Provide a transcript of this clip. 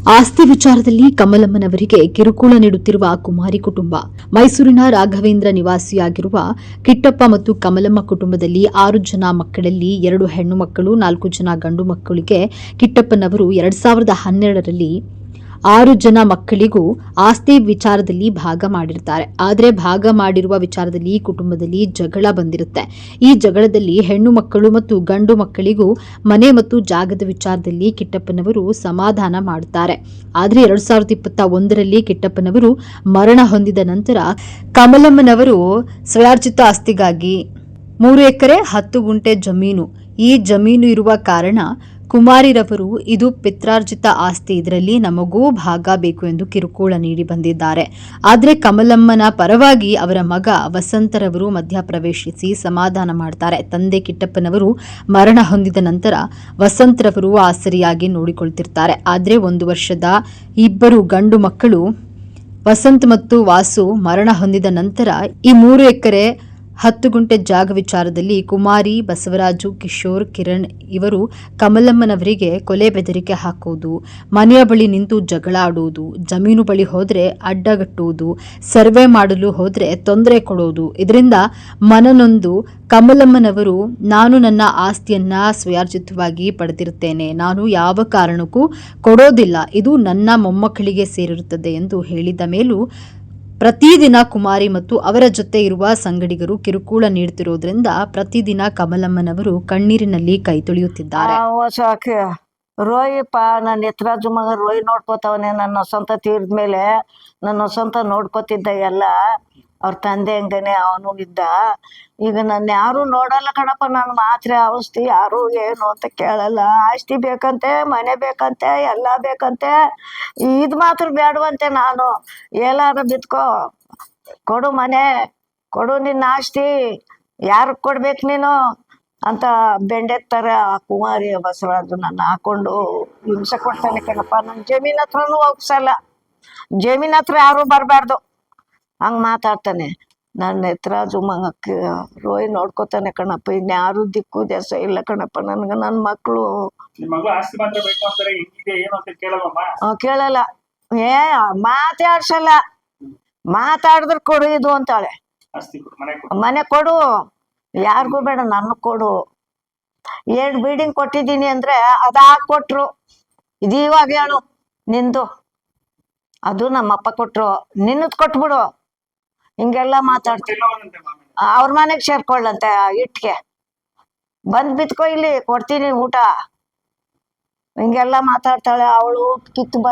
ಆಸ್ತಿ ವಿಚಾರದಲ್ಲಿ ಕಮಲಮ್ಮನವರಿಗೆ ಕಿರುಕುಳ ನೀಡುತ್ತಿರುವ ಕುಮಾರಿ ಕುಟುಂಬ. ಮೈಸೂರಿನ ರಾಘವೇಂದ್ರ ನಿವಾಸಿಯಾಗಿರುವ ಕಿಟ್ಟಪ್ಪ ಮತ್ತು ಕಮಲಮ್ಮ ಕುಟುಂಬದಲ್ಲಿ ಆರು ಜನ ಮಕ್ಕಳಲ್ಲಿ ಎರಡು ಹೆಣ್ಣು ಮಕ್ಕಳು, ನಾಲ್ಕು ಜನ ಗಂಡು ಮಕ್ಕಳಿಗೆ ಕಿಟ್ಟಪ್ಪನವರು ಎರಡ್ ಸಾವಿರದ ಹನ್ನೆರಡರಲ್ಲಿ ಆರು ಜನ ಮಕ್ಕಳಿಗೂ ಆಸ್ತಿ ವಿಚಾರದಲ್ಲಿ ಭಾಗ ಮಾಡಿರ್ತಾರೆ. ಆದರೆ ಭಾಗ ಮಾಡಿರುವ ವಿಚಾರದಲ್ಲಿ ಕುಟುಂಬದಲ್ಲಿ ಜಗಳ ಬಂದಿರುತ್ತೆ. ಈ ಜಗಳದಲ್ಲಿ ಹೆಣ್ಣು ಮಕ್ಕಳು ಮತ್ತು ಗಂಡು ಮಕ್ಕಳಿಗೂ ಮನೆ ಮತ್ತು ಜಾಗದ ವಿಚಾರದಲ್ಲಿ ಕಿಟ್ಟಪ್ಪನವರು ಸಮಾಧಾನ ಮಾಡುತ್ತಾರೆ. ಆದರೆ ಎರಡ್ ಸಾವಿರದ ಇಪ್ಪತ್ತ ಒಂದರಲ್ಲಿ ಕಿಟ್ಟಪ್ಪನವರು ಮರಣ ಹೊಂದಿದ ನಂತರ ಕಮಲಮ್ಮನವರು ಸ್ವಯಾರ್ಜಿತ ಆಸ್ತಿಗಾಗಿ ಮೂರು ಎಕರೆ ಹತ್ತು ಗುಂಟೆ ಜಮೀನು, ಈ ಜಮೀನು ಇರುವ ಕಾರಣ ಕುಮಾರಿರವರು, ಇದು ಪಿತ್ರಾರ್ಜಿತ ಆಸ್ತಿ. ಇದರಲ್ಲಿ ನಮಗೂ ಭಾಗ ಬೇಕು ಎಂದು ಕಿರುಕುಳ ನೀಡಿ ಬಂದಿದ್ದಾರೆ. ಆದರೆ ಕಮಲಮ್ಮನ ಪರವಾಗಿ ಅವರ ಮಗ ವಸಂತರವರು ಮಧ್ಯಪ್ರವೇಶಿಸಿ ಸಮಾಧಾನ ಮಾಡ್ತಾರೆ. ತಂದೆ ಕಿಟ್ಟಪ್ಪನವರು ಮರಣ ಹೊಂದಿದ ನಂತರ ವಸಂತರವರು ಆಸರಿಯಾಗಿ ನೋಡಿಕೊಳ್ತಿರ್ತಾರೆ. ಆದರೆ ಒಂದು ವರ್ಷದ ಇಬ್ಬರು ಗಂಡು ಮಕ್ಕಳು ವಸಂತ್ ಮತ್ತು ವಾಸು ಮರಣ ಹೊಂದಿದ ನಂತರ ಈ ಮೂರು ಎಕರೆ ಹತ್ತು ಗುಂಟೆ ಜಾಗ ವಿಚಾರದಲ್ಲಿ ಕುಮಾರಿ, ಬಸವರಾಜು, ಕಿಶೋರ್, ಕಿರಣ್ ಇವರು ಕಮಲಮ್ಮನವರಿಗೆ ಕೊಲೆ ಬೆದರಿಕೆ ಹಾಕುವುದು, ಮನೆಯ ಬಳಿ ನಿಂತು ಜಗಳ ಆಡುವುದು, ಜಮೀನು ಬಳಿ ಹೋದರೆ ಅಡ್ಡಗಟ್ಟುವುದು, ಸರ್ವೆ ಮಾಡಲು ಹೋದರೆ ತೊಂದರೆ ಕೊಡೋದು. ಇದರಿಂದ ಮನನೊಂದು ಕಮಲಮ್ಮನವರು, ನಾನು ನನ್ನ ಆಸ್ತಿಯನ್ನ ಸ್ವಯಾರ್ಜಿತವಾಗಿ ಪಡೆದಿರುತ್ತೇನೆ. ನಾನು ಯಾವ ಕಾರಣಕ್ಕೂ ಕೊಡೋದಿಲ್ಲ. ಇದು ನನ್ನ ಮೊಮ್ಮಕ್ಕಳಿಗೆ ಸೇರಿರುತ್ತದೆ ಎಂದು ಹೇಳಿದ ಮೇಲೂ ಪ್ರತಿದಿನ ಕುಮಾರಿ ಮತ್ತು ಅವರ ಜೊತೆ ಇರುವ ಸಂಗಡಿಗರು ಕಿರುಕುಳ ನೀಡುತ್ತಿರುವುದರಿಂದ ಪ್ರತಿದಿನ ಕಮಲಮ್ಮನವರು ಕಣ್ಣೀರಿನಲ್ಲಿ ಕೈ ತೊಳೆಯುತ್ತಿದ್ದಾರೆ. ರೋಹಿಪ್ಪ ನನ್ನ ಎತ್ರಾಜು ಮಗ ರೋಹಿ ನೋಡ್ಕೋತಾವನೆ. ನನ್ನ ಸ್ವಂತ ತೀರ್ದ್ಮೇಲೆ ನನ್ನ ಸ್ವಂತ ನೋಡ್ಕೋತಿದ್ದ ಎಲ್ಲ ಅವ್ರ ತಂದೆ ಹಂಗನೆ, ಅವನು ಇದ್ದ. ಈಗ ನನ್ನ ಯಾರು ನೋಡಲ್ಲ ಕಣಪ್ಪ, ನಾನು ಮಾತ್ರ ಔಷಧಿ ಯಾರು ಏನು ಅಂತ ಕೇಳಲ್ಲ. ಆಸ್ತಿ ಬೇಕಂತೆ, ಮನೆ ಬೇಕಂತೆ, ಎಲ್ಲ ಬೇಕಂತೆ. ಇದು ಮಾತ್ರ ಬೇಡವಂತೆ ನಾನು. ಎಲ್ಲಾರ ಬಿತ್ಕೋ. ಕೊಡು ಮನೆ, ಕೊಡು ನಿನ್ನ ಆಸ್ತಿ. ಯಾರಿಗೆ ಕೊಡ್ಬೇಕು ನೀನು? ಅಂತ ಬೆಂಡೆತ್ತರ ಆ ಕುಮಾರಿ ಬಸವರಾಜು ನನ್ನ ಹಾಕೊಂಡು ಹಿಂಸೆ ಕೊಡ್ತಾನೆ ಕಣಪ್ಪ. ನನ್ನ ಜಮೀನ್ ಹತ್ರನೂ ಹೋಗ್ಸಲ್ಲ ಜಮೀನ್ ಹತ್ರ ಯಾರು ಬರಬಾರ್ದು. ಹಂಗ್ ಮಾತಾಡ್ತಾನೆ. ನನ್ನ ಎತ್ತರಾಜು ಮಗಕ್ಕೆ ರೋಯ್ ನೋಡ್ಕೋತಾನೆ ಕಣಪ್ಪ ಇನ್ಯಾರು ದಿಕ್ಕು ದೇಶ ಇಲ್ಲ ಕಣಪ್ಪ ನನಗೆ ನನ್ನ ಮಕ್ಕಳು ಕೇಳಲ್ಲ. ಏ ಮಾತಾಡ್ಸಲ್ಲ. ಮಾತಾಡಿದ್ರೆ ಕೊಡು ಇದು ಅಂತಾಳೆ. ಮನೆ ಕೊಡು. ಯಾರಿಗೂ ಬೇಡ ನನ್ನ ಕೊಡು. ಎರಡು ಬಿಲ್ಡಿಂಗ್ ಕೊಟ್ಟಿದ್ದೀನಿ ಅಂದ್ರೆ ಅದಾ ಕೊಟ್ರು ಇದೀವಾಗ ಹೇಳು ನಿಂದು. ಅದು ನಮ್ಮಪ್ಪ ಕೊಟ್ರು. ನಿನ್ನದ್ ಕೊಟ್ಬಿಡು. ಹಿಂಗೆಲ್ಲ ಮಾಮಿ. ಅವ್ರ ಮನೆಗ್ ಸೇರ್ಕೊಳ್ಳಂತೆ ಇಟ್ಗೆ. ಬಂದ್ ಬಿತ್ಕೊ ಇಲ್ಲಿ ಕೊಡ್ತೀನಿ ಊಟ. ಹಿಂಗೆಲ್ಲ ಮಾತಾಡ್ತಾಳೆ ಅವಳು ಕಿತ್ತು ಬ